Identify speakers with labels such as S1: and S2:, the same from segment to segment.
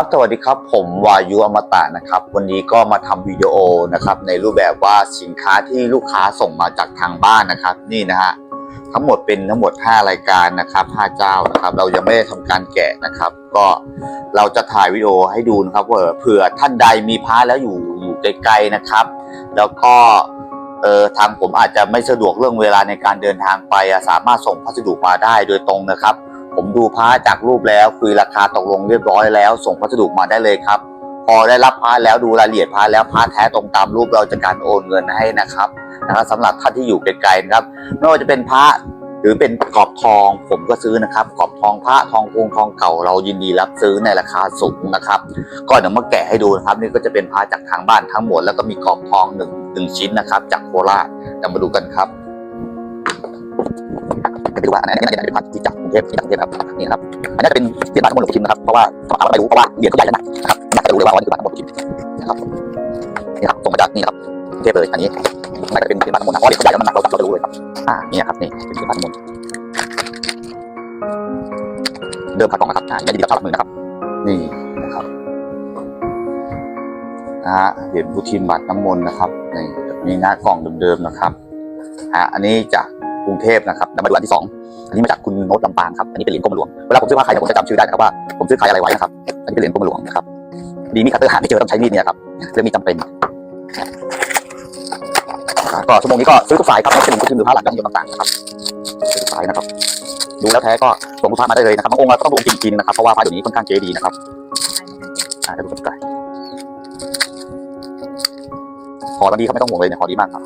S1: ครับสวัสดีครับผมวายุอมตะนะครับ วันนี้ก็มาทำวิดีโอนะครับในรูปแบบว่าสินค้าที่ลูกค้าส่งมาจากทางบ้านนะครับ นี่นะฮะทั้งหมดเป็นทั้งหมด 5 รายการนะครับ5เจ้านะครับเรายังไม่ได้ทำการแกะนะครับ ก็เราจะถ่ายวิดีโอให้ดูนะครับว่าเผื่อท่านใดมีพระแล้วอยู่อยู่ไกลๆนะครับ แล้วก็เออทางผมอาจจะไม่สะดวกเรื่องเวลาในการเดินทางไปสามารถส่งพัสดุมาได้โดยตรงนะครับ ผมดูพระจากรูปแล้วคุยราคาตกลงเรียบร้อยแล้ว ส่งพัสดุมาได้เลยครับ พอได้รับพระแล้วดูรายละเอียดพระแล้วพระแท้ตรงตามรูปเราจะการโอนเงินให้นะครับนะครับสำหรับท่านที่อยู่ไกลๆนะครับไม่ว่าจะเป็นพระหรือเป็นกรอบทองผมก็ซื้อนะครับกรอบทองพระทองกงทองเก่าเรายินดีรับซื้อในราคาสูงนะครับก็เดี๋ยวมาแกะให้ดูนะครับ นี่ก็จะเป็นพระจากทางบ้านทั้งหมดแล้วก็มีกรอบทองหนึ่งหนึ่งชิ้นนะครับ จากโคราชเดี๋ยวมาดูกันครับ ไปดูว่าอันนอันนี้เป็นพันที่จากกรุงเทพที่จากกรุงเทพครับนี่นะครับอันนี้จะเป็นเหรียญบาททั้งหมดหลวงพิมนะครับเพราะว่าถามว่าไม่รู้เพราะว่าเหรียญเขาใหญ่แล้วนะครับอยากจะรู้เลยว่าอันนี้คือบาททั้งหมดหลวงพ่อชิมนะครับนี่ครับส่งมาจากนี่ครับกรุงเทพเลยอันนี้น่าจะเป็นเหรียญบาททั้งหมดนะเพราะเหรียญเขาใหญ่แล้วมันหนักเราเราจะรู้เลยครับอ่านี่ครับนี่เป็นเหรียญบาททั้งหมดเดิมพันกล่องนะครับอ่าไม่ดีกับเท่าหลักหมื่นนะครับ นี่นะครับนะฮะเหรียญพุทินบาทน้ำมนต์นะครับนี่มีหน้ากล่องเดิมๆนะครับอ่าอันนี้จา กรุงเทพนะครับแล้วมาดูอันที่สองอันนี้มาจากคุณโน้ตลำปางครับอันนี้เป็นเหรียญกรมหลวงเวลาผมซื้อผ้าใครเนี่ยผมจะจำชื่อได้นะครับว่าผมซื้อใครอะไรไว้นะครับอันนี้เป็นเหรียญกรมหลวงนะครับดีมีคัตเตอร์หาไม่เจอต้องใช้มีดเนี่ยครับเรื่องมีจำเป็นก็ชั่วโมงนี้ก็ซื้อทุกสายครับไม่ใช่หนึ่งก็คือดูผ้าหลักยอดนิยมต่างๆนะครับซื้อทุกสายนะครับ ดูแล้วแท้ก็ส่งลูกค้ามาได้เลยนะครับบางองค์เราก็ต้องดูองค์จริงๆนะครับเพราะว่าผ้าเดี๋ยวนี้ค่อนข้างเก๋ดีนะครับอ่าด้ดูกันไกลห่อตอนนี้เขาไม่ต้องห่วงเลยเนี่ยห่อดีมากครับ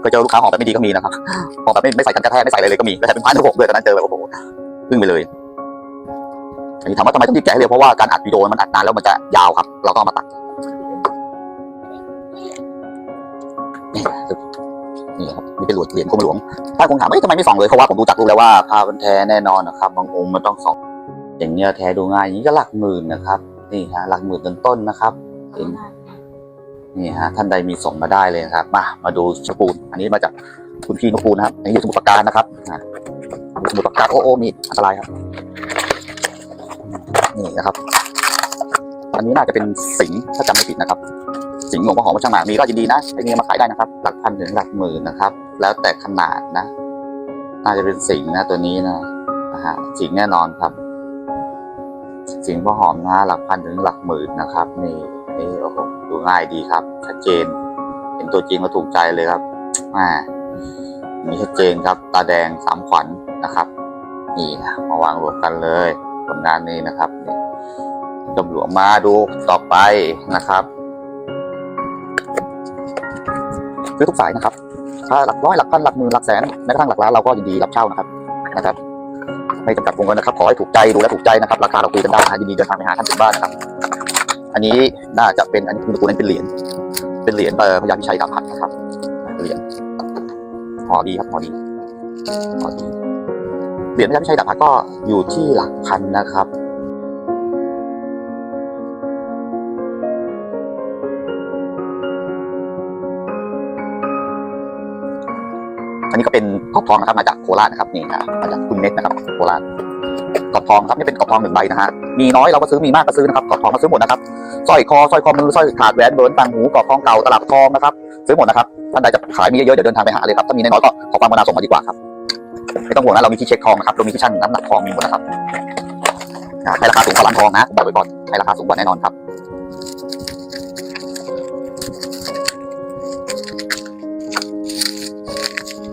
S1: เคยเจอลูกค้าห่อแบบไม่ดีก็มีนะครับพอแบบไม่ไม่ใส่กันกระแทกไม่ใส่อะไรเลยก็มีแล้วแถมเป็นพาร์ทหกด้วยตอนนั้นเจอแบบโอ้โหอึ้งไปเลยอันนี้ถามว่าทำไมต้องรีบแกะให้เร็วเพราะว่าการอัดวิดีโอมันอัดนานแล้วมันจะยาวครับ เราก็เอามาตัดนี่ครับนี่เป็นหลวงเหรียญกรมหลวง ถ้าคงถามว่าเอ๊ะทำไมไม่ส่องเลยเพราะว่าผมดูจากรูปแล้วว่าพามันแท้แน่นอนนะครับบางองค์มันต้องส่อง อย่างเนี้ยแท้ดูง่ายอย่างนี้ก็หลักหมื่นนะครับ นี่ฮะหลักหมื่นต้นๆนะครับเห็น นี่ฮะท่านใดมีส่งมาได้เลยนะครับ มามาดูสปูนอันนี้มาจากคุณพี่นุกูนะครับอันนี้อยู่สมุทรปราการนะครับสมุทรปราการโอ้โอ้มีดอันตรายครับ นี่นะครับ อันนี้น่าจะเป็นสิงห์ถ้าจำไม่ผิดนะครับ สิงห์หลวงพ่อหอมวัดช่างหมามีก็ยินดีนะไอ้นี่มาขายได้นะครับ หลักพันถึงหลักหมื่นนะครับ แล้วแต่ขนาดนะ น่าจะเป็นสิงห์นะตัวนี้นะนะฮะสิงห์แน่นอนครับ สิงห์พ่อหอมนะหลักพันถึงหลักหมื่นนะครับนี่ ง่ายดีครับ ชัดเจน เห็นตัวจริงก็ถูกใจเลยครับอ่ามีชัดเจนครับ ตาแดงสามขวัญนะครับ นี่นะมาวางรวมกันเลยผลงานนี้นะครับนี่ตำรวจมาดูต่อไปนะครับซื้อทุกสายนะครับ ถ้าหลักร้อยหลักพันหลักหมื่นหลักแสนแม้กระทั่งหลักล้านเราก็ยินดีรับเช่านะครับนะครับ ไม่จำกัดวงเงินนะครับ ขอให้ถูกใจดูแลถูกใจนะครับ ราคาเราคุยกันได้ยินดีเดินทางไปหาท่านถึงบ้านนะครับ อันนี้น่าจะเป็นอันนี้คุณตระกูลนั้นเป็นเหรียญเป็นเหรียญเอ่อพญาพิชัยดาบพันนะครับเหรียญห่อดีครับห่อดีหอดีเหรียญพระพิชัยดาบพัดก็อยู่ที่หลักพันนะครับอันนี้ก็เป็นกอบทองนะครับมาจากโคราชนะครับนี่นะมาจากคุณเน็ตนะครับโคราชกอบทองครับนี่เป็นกอบทองหนึ่งใบนะฮะ มีน้อยเราก็ซื้อมีมากก็ซื้อนะครับกอบทองก็ซื้อหมดนะครับสร้อยคอสร้อยคอมือสร้อยขาดแหวนเบิร์นต่างหูกรอบทองเก่าตลับทองนะครับซื้อหมดนะครับท่านใดจะขายมีเยอะๆเดี๋ยวเดินทางไปหาเลยครับถ้ามีน้อยก็ขอความกรุณาส่งมาดีกว่าครับไม่ต้องห่วงนะเรามีที่เช็คทองนะครับเรามีที่ชั่งน้ำหนักทองมีหมดนะครับให้ราคาสูงกว่าร้านทองนะบอกไว้ก่อนให้ราคาสูงกว่าแน่นอนครับ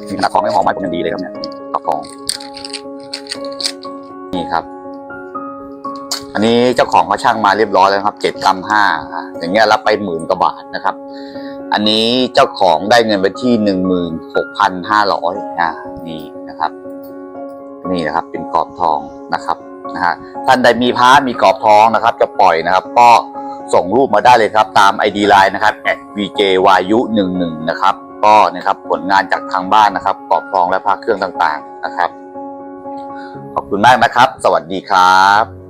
S1: มีขนาดทองไม่หอมไม้ผมยังดีเลยครับเนี่ยตับทอง อันนี้เจ้าของเขาช่างมาเรียบร้อยแล้วครับเจ็ดกรัมห้าอย่างเงี้ยรับไปหมื่นกว่าบาทนะครับ อันนี้เจ้าของได้เงินไปที่หนึ่งหมื่นหกพันห้าร้อยอ่านี่นะครับ นี่นะครับเป็นกรอบทองนะครับนะฮะท่านใดมีพระมีกรอบทองนะครับ จะปล่อยนะครับ ก็ส่งรูปมาได้เลยครับ ตาม ID Line นะครับ @vjyu 1 1 นะครับ ก็นะครับผลงานจากทางบ้านนะครับกรอบทองและพระเครื่องต่างๆนะครับ ขอบคุณมากนะครับ สวัสดีครับ